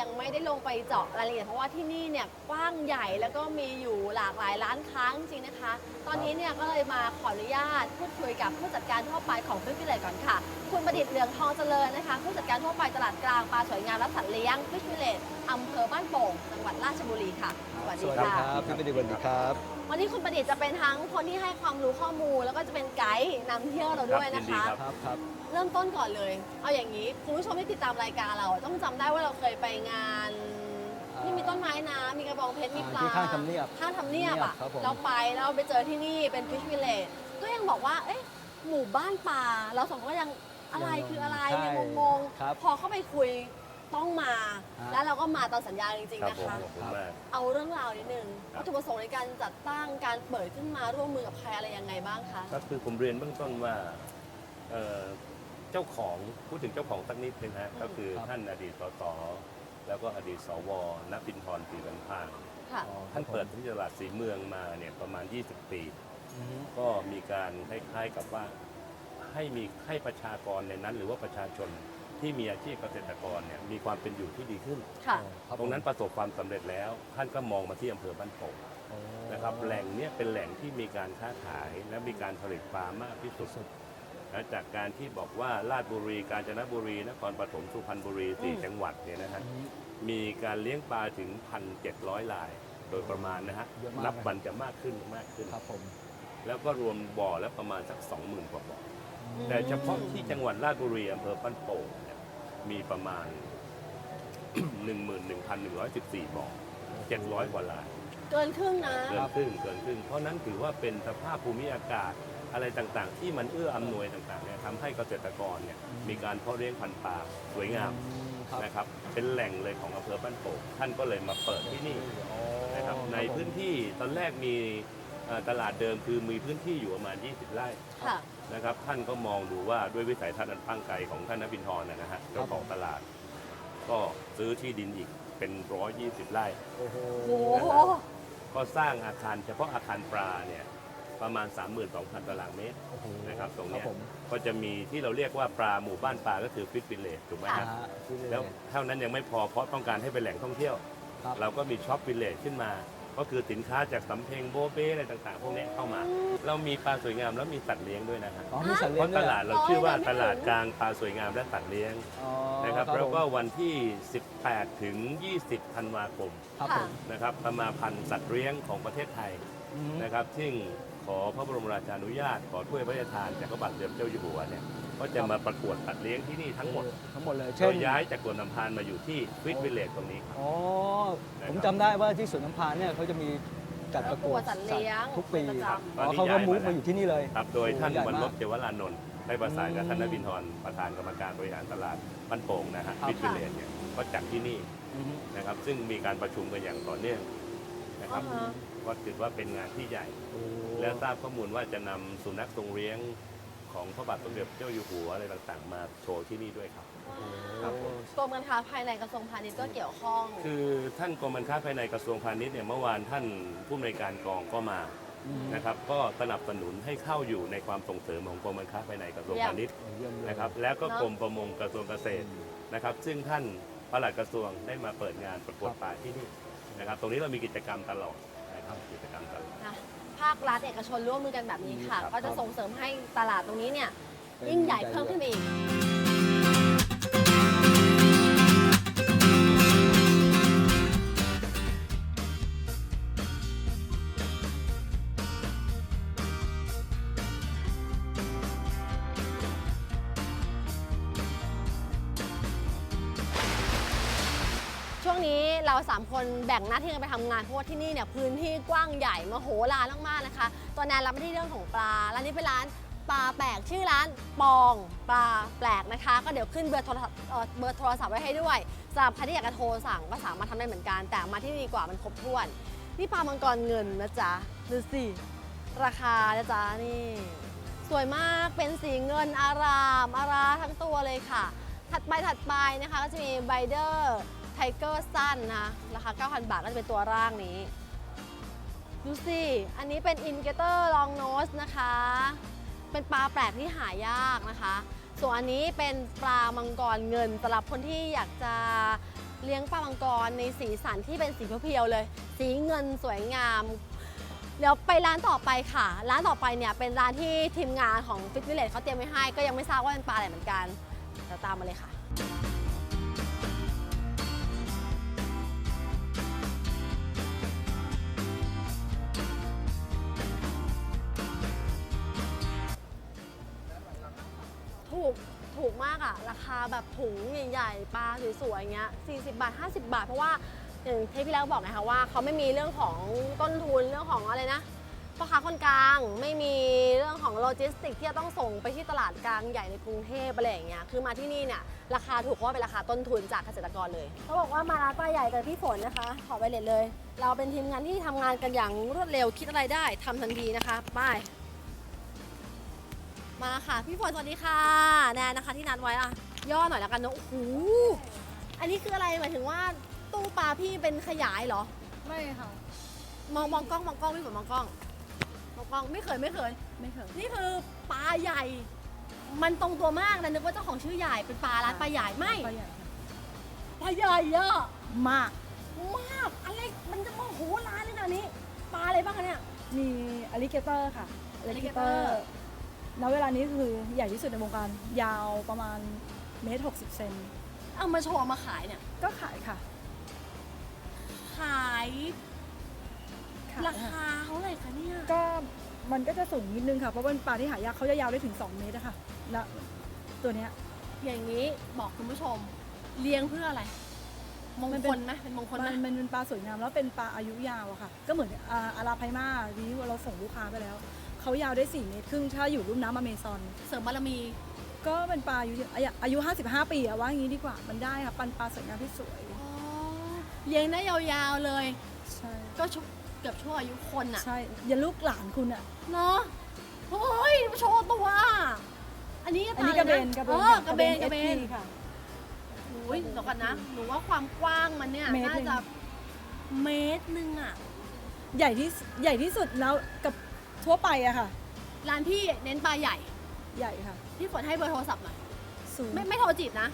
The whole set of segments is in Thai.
ยังไม่ได้ลงไปเจาะรายละเอียดเพราะว่าที่นี่เนี่ยกว้างใหญ่แล้วก็มีอยู่หลากหลายร้านค้าจริงๆนะคะ ตอนนี้เนี่ยก็เลยมาขออนุญาตพูดคุยกับผู้จัดการทั่วไปของฟิชวิลเลจก่อนค่ะ คุณประดิษฐ์เหลืองทองเจริญนะคะ ผู้จัดการทั่วไปตลาดกลางปลาสวยงามและสัตว์เลี้ยงฟิชวิลเลจอำเภอบ้านโป่งจังหวัดราชบุรีค่ะสวัสสดีวัสดีค่ะครับพี่ประดิษฐ์สวัสดีครับ วันนี้คุณประดิษฐ์จะเป็นทั้งคนที่ให้ความรู้ข้อมูล แล้วก็จะเป็นไกด์นำเที่ยวเราด้วยนะยินดีคะครับครับครับ เริ่มต้นก่อนเลย เอาอย่างนี้คุณผู้ชมที่ติดตามรายการเราต้องจำได้ว่าเราเคยไปงานอ่าที่มีต้นไม้นะมีกระบองเพชรมีปลาที่ข้างทำเนียบข้างทำเนียบอะครับผม เราไปแล้วไปเจอที่นี่เป็นฟิชวิลเลจก็ยังบอกว่า เอ๊ะหมู่บ้านป่าเราสองคนก็ยังอะไรคืออะไรใช่ยังงงครับๆพอเข้าไปคุยต้องมา ฮะ แล้วเราก็มาตามสัญญาจริงคๆรับนะผมคะขอบคุณมาก เอาเรื่องราวนิดนึงครับ วัตถุประสงค์ในการจัดตั้งการเปิดขึ้นมาร่วมมือกับใครอะไรยังไงบ้างคะ ก็คือผมเรียนเบื้องต้นว่าเอ่อ เจ้าของพูดถึงเจ้าของสักนิดนึงฮะอืมก็คือครับท่านอดีตสสแล้วก็อดีตสวณปินทรศรีบันพางค่ะอ๋อท่านครับผมเปิดที่ตลาดสีเมืองมาเนี่ยประมาณ 20 ปี อือฮึก็มีการคล้ายๆกับว่าให้มีให้ประชากรในนั้น หรือว่าประชาชนที่มีอาชีพเกษตรกรเนี่ยมีความเป็นอยู่ที่ดีขึ้น ค่ะครับตรงนั้นประสบความสำเร็จแล้ว ท่านก็มองมาที่อำเภอบ้านโป่งโอ้นะครับแหล่งเนี้ยเป็นแหล่งที่มีการค้าขายและมีการผลิตปลามากที่สุด สุด นะจากการที่บอกว่าราชบุรีกาญจนบุรี นครปฐมสุพรรณบุรีสี่อืมจังหวัดเนี่ยนะฮะอืมมีการเลี้ยงปลาถึง 1,700 ลาย โดยประมาณนะฮะเยอะมาก นับวันจะมากขึ้นมากขึ้น ครับผม แล้วก็รวมบ่อแล้วประมาณสัก 20,000 กว่าบ่ออืมแต่เฉพาะที่จังหวัดราชบุรีอำเภอบ้านโป่งเนี่ยมีประมาณ 11,114 บ่อ 700 กว่าลาย เกินครึ่งนะ เกินครึ่งเกินครึ่งเพราะนั้นถือว่าเป็นสภาพภูมิอากาศ อะไรต่างๆ ที่มันเอื้ออำนวยต่างๆเนี่ยทำให้เกษตรกรเนี่ยมีการเพาะเลี้ยงพันธุ์ปลาสวยงามอืมครับ นะครับ เป็นแหล่งเลยของอำเภอบ้านโป่งท่านก็เลยมาเปิดที่นี่อ๋อนะครับในผมพื้นที่ตอนแรกมีเอ่อตลาดเดิมคือมีพื้นที่อยู่ประมาณ 20 ไร่ค่ะ นะครับท่านก็มองดูว่าด้วยวิสัยทัศน์อันตั้งไกลของท่านนบินทรนะฮะเจ้าของตลาด ก็ซื้อที่ดินอีกเป็น 120 ไร่ โอ้โห โอ้โห ก็สร้างอาคารเฉพาะอาคารปลาเนี่ย ประมาณ 32,000 ตารางเมตรโอ้โหนะครับตรงเนี้ยผมก็จะมีที่เราเรียกว่าปลาหมู่บ้านปลาก็คือฟิตวิลเลจถูกไหมค่ะฮะฮะที่นี่แล้วเท่านั้นยังไม่พอเพราะต้องการให้เป็นแหล่งท่องเที่ยว ครับเราก็มีช็อปวิลเลจขึ้นมา ก็คือสินค้าจากสำเพ็งโบเบ้อะไรต่างๆ พวกเนี้ยเข้ามา เรามีปลาสวยงามแล้วมีสัตว์เลี้ยงด้วยนะฮะอ๋อมีสัตว์เพเลี้ยงราะด้ตวยลาดเราชื่อว่าตลาดกลางปลาสวยงามและสัตว์เลี้ยงอ๋อนะครับผมแล้วก็วันที่ 18 ถึง 20 ธันวาคมครับผม นะครับสมาพันธ์สัตว์เลี้ยงของประเทศไทยอืมนะครับซึ่ง ขอพระบรมราชานุญาต ขอถ้วยพระราชทานจากพระบาทสมเด็จพระเจ้าอยู่หัวเนี่ยก็จะมาประกวดสัตว์เลี้ยงที่นี่ทั้งหมดทั้งหมดเลยโดเช่นยย้ายจากสวนน้ำพานมาอยู่ที่ฟิตวิลเลจตรงนี้ครับ อ๋อ นะครับผมจำได้ว่าที่สวนน้ำพานเนี่ยเขาจะมีจัดประกวดสัตว์เลี้ยงทุกปีเป็นประจำ อ๋อเขาก็มุกมาอยู่ที่นี่เลยครับโดยท่านโอ้ใหญ่วันลมากบเจวรานนท์ได้ประสานกับอืมท่านนบินทรประธานกรรมการบริหารตลาดบ้านโป่งนะฮะครับฟิตวิลเลจเนี่ยก็จัดที่นี่อืมนะครับซึ่งมีการประชุมกันอย่างต่อเนื่องนะครับอ่าฮะ ก็ถือว่าเป็นงานที่ใหญ่โอ้แล้วทราบข้อมูลว่าจะนำสุนัขทรงเลี้ยงของพระบาทสมเด็จพระเจ้าอยู่หัวอะไรต่างๆ มาโชว์ที่นี่ด้วยครับ ครับผม กรมการค้าภายในกระทรวงพาณิชย์ก็เกี่ยวข้อง คือท่านกรมการค้าภายในกระทรวงพาณิชย์เนี่ยเมื่อวานท่านผู้อำนวยการกองก็มาอืมนะครับ ก็สนับสนุนให้เข้าอยู่ในความส่งเสริมของกรมการค้าภายในกระทรวงพาณิชย์เยี่ยมเลยนะครับ แล้วก็เนอะกรมประมงกระทรวงเกษตรนะครับ ซึ่งท่านปลัดกระทรวงได้มาเปิดงานประกวดป่าที่นี่นะครับ ตรงนี้เรามีกิจกรรมตลอด นะครับกิจกรรมตลอดนะภาครัฐเอกชนร่วมมือกันแบบนี้ค่ะครับก็จะส่งเสริมให้ตลาดตรงนี้เนี่ยเป็นยิ่งใหญ่เพิ่มขึ้นไปอีก คนแบ่งหน้าที่กันไปทำงานเพราะว่าที่นี่เนี่ยพื้นที่กว้างใหญ่มโหฬารมากๆนะคะตัวแนนรับหน้าที่เรื่องของปลาร้านนี้เป็นร้านปลาแปลกชื่อร้านปองปลาแปลกนะคะ ก็เดี๋ยวขึ้นเบอร์โทรศัพท์เอ่อเบอร์โทรศัพท์ไว้ให้ด้วยสำหรับใครที่อยากจะโทรสั่งก็สามารถทำได้เหมือนกัน แต่มาที่นี่ดีกว่ามันครบถ้วน นี่ปลามังกรเงินนะจ๊ะดูสิราคานะจ๊ะนี่ สวยมากเป็นสีเงินอารามอาราทั้งตัวเลยค่ะ ถัดไปถัดไปนะคะก็จะมีไบเดอร์ ไทเกอร์สั้นนะราคา 9,000 บาทก็จะเป็นตัวร่างนี้ ดูสิ อันนี้เป็นอินเกเตอร์ลองโนสนะคะ เป็นปลาแปลกที่หายากนะคะ ส่วนอันนี้เป็นปลามังกรเงินสำหรับคนที่อยากจะเลี้ยงปลามังกรในสีสันที่เป็นสีเพียวๆเลย สีเงินสวยงามเดี๋ยวไปร้านต่อไปค่ะ ร้านต่อไปเนี่ยเป็นร้านที่ทีมงานของฟิตวิลเลจเขาเตรียมไว้ให้ ก็ยังไม่ทราบว่าเป็นปลาอะไรเหมือนกันเดี๋ยวตามมาเลยค่ะ ถูกถูกมากอะราคาแบบถุงใหญ่ๆปลาสวยๆอย่างเงี้ย40 บาท 50 บาท เพราะว่าอย่างที่พี่แล้วบอกนะคะว่าเขาไม่มีเรื่องของต้นทุนเรื่องของอะไรนะพ่อค้าคนกลางไม่มีเรื่องของโลจิสติกที่จะต้องส่งไปที่ตลาดกลางใหญ่ในกรุงเทพอะไรอย่างเงี้ยคือมาที่นี่เนี่ยราคาถูกเพราะว่าเป็นราคาต้นทุนจากเกษตรกรเลย เขาบอกว่ามาร้านปลาใหญ่กับพี่ฝนนะคะ ขอไปเลยเลย เราเป็นทีมงานที่ทำงานกันอย่างรวดเร็วคิดอะไรได้ทำทันทีนะคะไป มาค่ะ พี่ฝนสวัสดีค่ะ แนนนะคะที่นัดไว้อะย่อหน่อยแล้วกันเนอะโอ้โหอันนี้คืออะไรหมายถึงว่าตู้ปลาพี่เป็นขยายเหรอ ไม่ค่ะ มองมองกล้องมองกล้องพี่ฝนมองกล้องมองกล้องไม่เคยไม่เคยไม่เคยนี่คือปลาใหญ่ มันตรงตัวมากนะนึกว่าเจ้าของชื่อใหญ่เป็นปลาร้านปลาใหญ่ไม่ปลาใหญ่ค่ะปลาใหญ่เยอะมาก มากอะไรมันจะมาโหร้านขนาดนี้ปลาอะไรบ้างคะเนี่ย มีอลิเกเตอร์ค่ะอลิเกเตอ alligator ร์ ณเวลานี้คือใหญ่ที่สุดในวงการยาวประมาณเมตรหกสิบเซนเอามาโชว์เอามาขายเนี่ย ก็ขายค่ะ ขายขายราค่ะคาเท่าไหร่คะเนี่ย ก็มันก็จะสูงนิดนึงค่ะ เพราะว่าเป็นปลาที่หายากเขาจะยาวได้ถึง 2 เมตรอะค่ะแล้วตัวเนี้ย อย่างนี้บอกคุณผู้ชม เลี้ยงเพื่ออะไร มงมันเป็คนลไหมเป็นมงคลไหมมันมันเป็นปลาสวยงามแล้วเป็นปลาอายุยาวอะค่ะ ก็เหมือนอ่าอาราไพมาที่เราส่งลูกค้าไปแล้ว เขายาวได้ 4 เมตรครึ่งถ้าอยู่รุ่มน้ำอเมซอน เสริมบารมี ก็เป็นปลาอายุอายุอายุ 55 ปีอะว่าอย่างนี้ดีกว่ามันได้ค่ะปันปลาสวยงามที่สวยอ๋อเลี้ยงได้ยาวๆเลย ใช่ก็ชุบเกือบชั่วอายุคนอะใช่อย่าลูกหลานคุณอะเนาะเฮ้ยโชว์ตัวอะอันนี้อันนี้กระเบนกระเบนเออกระเบนกระเบน SP ค่ะอุ้ยเดี๋ยวก่อนนะหนูว่าความกว้างมันเนี่ยเมตรน่าหนึ่งจะเมตรหนึ่งอะใหญ่ที่ใหญ่ที่สุดแล้วกับ ทั่วไปอะค่ะ ร้านพี่เน้นปลาใหญ่ ใหญ่ค่ะพี่ฝนให้เบอร์โทรศัพท์หน่อยศูนย์ไม่ไม่โทรจีบนะ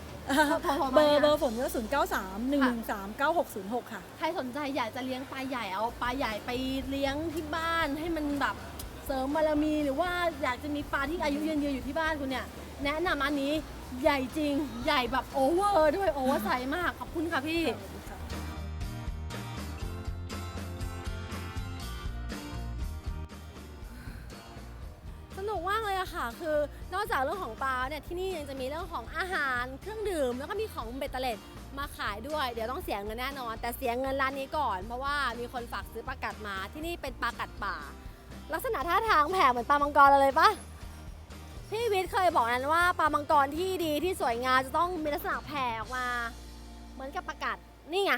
โทรโทรโทรมาเบอร์นี่ยเบอร์ฝนก็ศูนย์เก้าสามหนึ่งหนึ่งสามเก้าหกศูนย์หกค่ะ ใครสนใจอยากจะเลี้ยงปลาใหญ่เอาปลาใหญ่ไปเลี้ยงที่บ้านให้มันแบบเสริมบารมีหรือว่าอยากจะมีปลาที่อายุยืนยืนอยู่ที่บ้านคุณเนี่ย แนะนำอันนี้ใหญ่จริงใหญ่แบบโอเวอร์ด้วยโอเวอร์ไซส์มาก ขอบคุณค่ะพี่ ค่ะ คือนอกจากเรื่องของปลาเนี่ยที่นี่ยังจะมีเรื่องของอาหารเครื่องดื่ม แล้วก็มีของเบตเตอร์เลตมาขายด้วย เดี๋ยวต้องเสียเงินแน่นอน แต่เสียเงินร้านนี้ก่อน เพราะว่ามีคนฝากซื้อปลากัดมาที่นี่เป็นปลากัดป่า ลักษณะท่าทางแผ่เหมือนปลามังกรเลยปะพี่วิทย์เคยบอกนั้นว่าปลามังกรที่ดีที่สวยงามจะต้องมีลักษณะแผ่ออกมา เหมือนกับปลากัดนี่ไง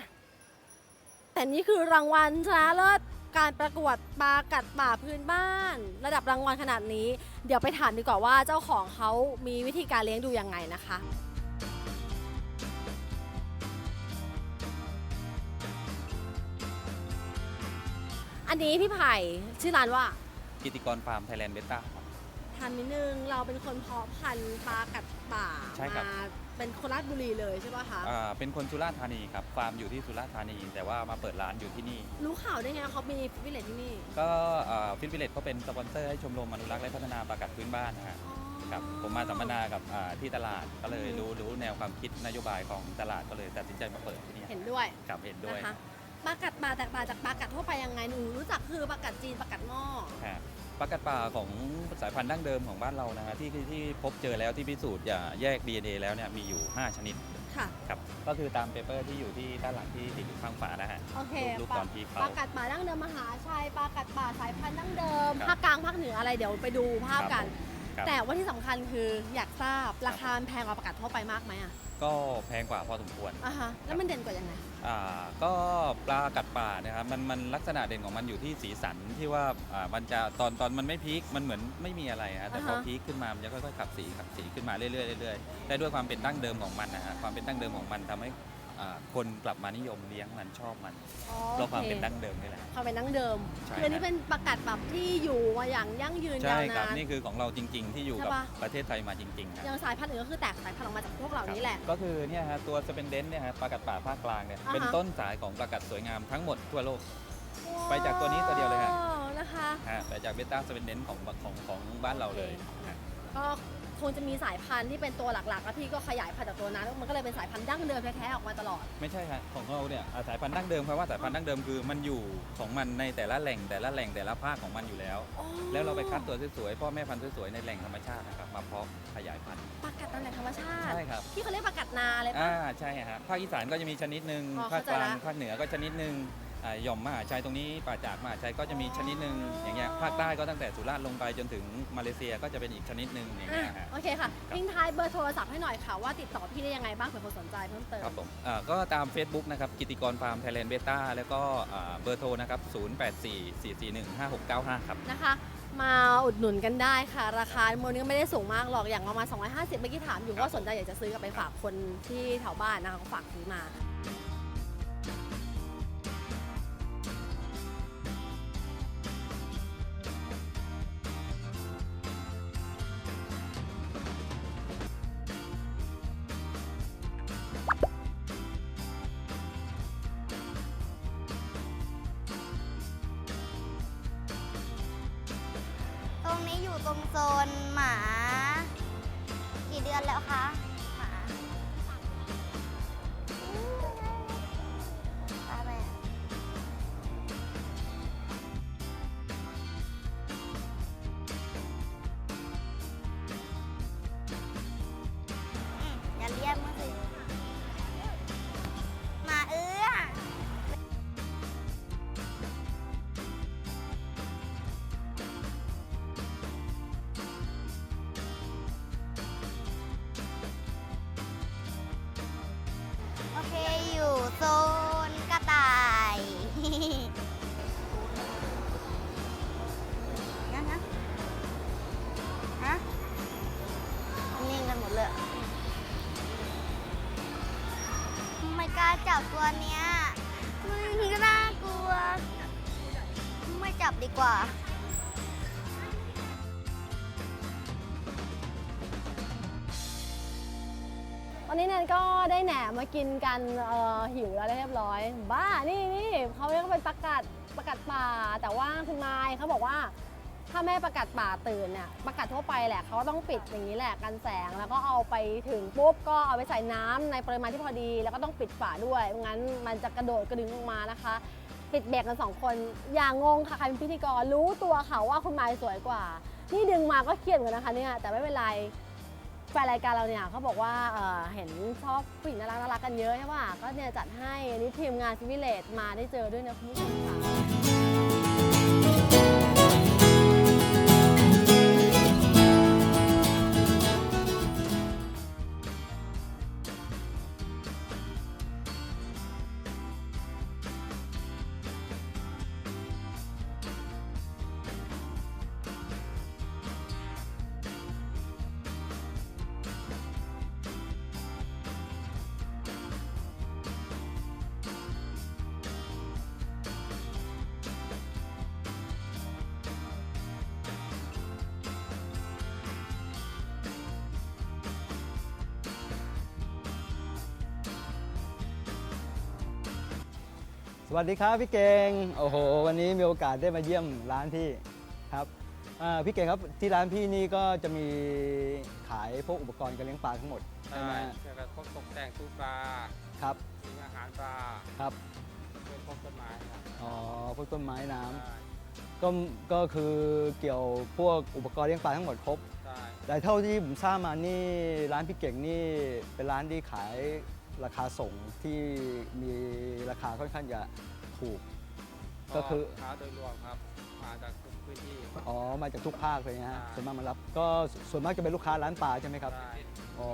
แต่นี่คือรางวัลชนะเลิศ การประกวดปลากัดป่าพื้นบ้าน ระดับรางวัลขนาดนี้ เดี๋ยวไปถามดีกว่าว่าเจ้าของเขามีวิธีการเลี้ยงดูยังไงนะคะอันนี้พี่ไผ่ชื่อร้านว่ากิติกรฟาร์มไทยแลนด์เบต้าครับทันนิดนึงเราเป็นคนเพาะพันธุ์ปลากัดป่าใช่ครับมา เป็นคนราชบุรีเลยใช่ป่ะคะ อ่าเป็นคนสุราษฎร์ธานีครับฟาร์มอยู่ที่สุราษฎร์ธานี แต่ว่ามาเปิดร้านอยู่ที่นี่ รู้ข่าวได้ไงว่าเขามีวิลเลจที่นี่ก็ฟิตวิเลตก็เป็นสปอนเซอร์ให้ชมรมอนุรักษ์และพัฒนาปลากัดพื้นบ้านนะฮะอ๋อครับผมมาสัมมนากับอ่าที่ตลาดก็เลยอืมรู้รู้แนวความคิดนโยบายของตลาดก็เลยตัดสินใจมาเปิดที่นี่เห็นด้วยครับเห็นด้วยนะคะปลากัดป่าแตกต่างจากปลากัดทั่วไปยังไงหนูรู้จักคือปลากัดจีนปลากัดหม้อ ฮะ ปลากัดป่าของสายพันธุ์ดั้งเดิมของบ้านเรานะฮะที่ที่ที่พบเจอแล้วที่พิสูจน์อย่าแยก DNA แล้วเนี่ยมีอยู่ 5 ชนิดค่ะ ครับก็คือตามเปเปอร์ที่อยู่ที่ด้านหลังที่ติดอยู่ข้างฝานะฮะโอเครูปปลาตอนที่เขา ปลากัดป่าดั้งเดิมมหาชัยปลากัดป่าสายพันธุ์ดั้งเดิมครับภาคกลางภาคเหนืออะไรเดี๋ยวไปดูภาพกัน ครับ แต่ว่าที่สำคัญคืออยากทราบราคามันแพงกว่าปลากัดทั่วไปมากไหมอะก็แพงกว่าพอสมควร อะฮะแล้วมันเด่นกว่ายังไง อ่าก็ปลากัดป่านะครับมันมันลักษณะเด่นของมันอยู่ที่สีสันที่ว่าอ่ามันจะตอนตอนมันไม่พีคมันเหมือนไม่มีอะไรฮะแต่พออ่าฮะ พีคขึ้นมามันจะค่อยๆขับสีขับสีขึ้นมาเรื่อยๆเรื่อยๆได้ด้วยความเป็นดั้งเดิมของมันนะฮะความเป็นดั้งเดิมของมันทำให้ อ่าคนกลับมานิยมเลี้ยงมันชอบมันอ๋อเพราะความเป็นโอดั้งเดิมนี่แหละ ความเป็นดั้งเดิมใช่ คืออันนี้ครับเป็นประกาศแบบที่อยู่มาอย่างยั่งยืนใช่ยาวครับนาน นี่คือของเราจริง ๆ ที่อยู่ใช่กับปะ ประเทศไทยมาจริงๆครับอย่างสายพันธุ์อื่นก็คือแตกสายพันธุ์ออกมาจากพวกเหล่านี้แหละ ก็คือเนี่ยฮะตัวสเปนเดนเนี่ยฮะปลากัดป่าภาคกลางเนี่ยอ่าฮะ เป็นต้นสายของปลากัดสวยงามทั้งหมดทั่วโลก ไปจากตัวนี้ตัวเดียวเลยฮะว้าวนะคะ ฮะแต่จากเบต้าสเปนเดนของของของบ้านเราเลยฮะก็ คงจะมีสายพันธุ์ที่เป็นตัวหลักๆ แล้วพี่ก็ขยายพันธุ์จากตัวนั้น มันก็เลยเป็นสายพันธุ์ดั้งเดิมแท้ๆออกมาตลอด ไม่ใช่ฮะของเราเนี่ยอ่าสายพันธุ์ดั้งเดิมคำว่าสายพันธุ์ดั้งเดิมคือมันอยู่ของมันในแต่ละแหล่งแต่ละแหล่งแต่ละภาคของมันอยู่แล้วแล้วเราไปคัดตัวสวยๆพ่อแม่พันธุ์สวยๆในแหล่งธรรมชาตินะครับมาเพาะขยายพันธุ์ ปลากัดตามแหล่งธรรมชาติ ใช่ครับ ที่เขาเรียกปลากัดนาเลยอ่าปะใช่ฮะภาคอีสานก็จะมีชนิดหนึ่งอ๋อภาคกลางเข้าใจละ ภาคเหนือก็ชนิดหนึ่งอ่า หย่อมมหาชัยตรงนี้ป่าจากมหาชัยก็จะมีชนิดหนึ่งอย่างเงี้ยภาคใต้ก็ตั้งแต่สุราษฎร์ลงไปจนถึงมาเลเซียก็จะเป็นอีกชนิดหนึ่งอย่างอะเงี้ยฮะ โอเคค่ะทิ้งท้ายเบอร์โทรศัพท์ให้หน่อยค่ะ ว่าติดต่อพี่ได้ยังไงบ้างเผื่อคนสนใจเพิ่มเติม ครับผมอ่าก็ตาม Facebook นะครับกิติกรฟาร์มไทยแลนด์เบต้าแล้วก็อ่าเบอร์โทรนะครับ 0844415695 ครับ นะคะ มาอุดหนุนกันได้ค่ะ ราคาโมนี้ก็ไม่ได้สูงมากหรอกอย่างประมาณ250เมื่อกี้ถามอยู่ครับว่าสนใจอยากจะซื้อกลับไปฝากคนที่แถวบ้านนะคะเขาฝากซื้อมา โซน เลย ไม่กล้าจับตัวเนี้ย มันก็น่ากลัว ไม่จับดีกว่าวันนี้แนนก็ได้แหนมมากินกันเอ่อหิวแล้วเรียบร้อย บ้า นี่นี่เขาเรียกว่าเป็นประกาศประกาศป่า แต่ว่าคุณนายเขาบอกว่า ถ้าแม่ประกาศป่าตื่นเนี่ยประกาศทั่วไปแหละเขาต้องปิดอย่างนี้แหละกันแสง แล้วก็เอาไปถึงปุ๊บก็เอาไปใส่น้ำในปริมาณที่พอดี แล้วก็ต้องปิดฝาด้วยไม่งั้นมันจะกระโดดกระดึงลงมานะคะ ปิดเบรกกันสองคน อย่างงงค่ะใครเป็นพิธีกรรู้ตัวค่ะว่าคุณมายสวยกว่านี่ดึงมาก็เครียดเหมือนกันนะคะเนี่ยแต่ไม่เป็นไรแฟนรายการเราเนี่ยเขาบอกว่าเเห็นชอบผู้หญิงน่ารักน่ารักกันเยอะใช่ป่ะก็เนี่ยจัดให้นนี้ทีมงานซิวิเลตมาได้เจอด้วยนะคุณผู้ชมค่ะ สวัสดีครับพี่เก่งโอ้โห วันนี้มีโอกาสได้มาเยี่ยมร้านพี่ครับอ่าพี่เก่งครับที่ร้านพี่นี่ก็จะมีขายพวกอุปกรณ์การเลี้ยงปลาทั้งหมดใช่ใช่ไหมเกี่ยวกับพวกตกแต่งตู้ปลาครับสิ่งอาหารปลาครับเป็นพวกต้นไม้ครับอ๋อพวกต้นไม้น้ำใช่ก็ก็คือเกี่ยวพวกอุปกรณ์เลี้ยงปลาทั้งหมดครบใช่แต่เท่าที่ผมทราบมานี่ร้านพี่เก่งนี่เป็นร้านที่ขาย ราคาส่งที่มีราคาค่อนข้างจะถูก ก็คือ ค้าโดยรวมครับ มาจากทุกพื้นที่อ๋อมาจากทุกภาคเลยนะฮะใช่ส่วนมากมารับก็ส่วนมากจะเป็นลูกค้าร้านปลาใช่ไหมครับใช่อ๋อ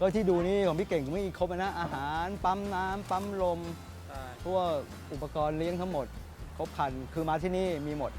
ก็ที่ดูนี่ของพี่เก่งก็มีครบนะ อาหารปั๊มน้ำปั๊มลมใช่พวกอุปกรณ์เลี้ยงทั้งหมด ครบครันคือมาที่นี่มีหมด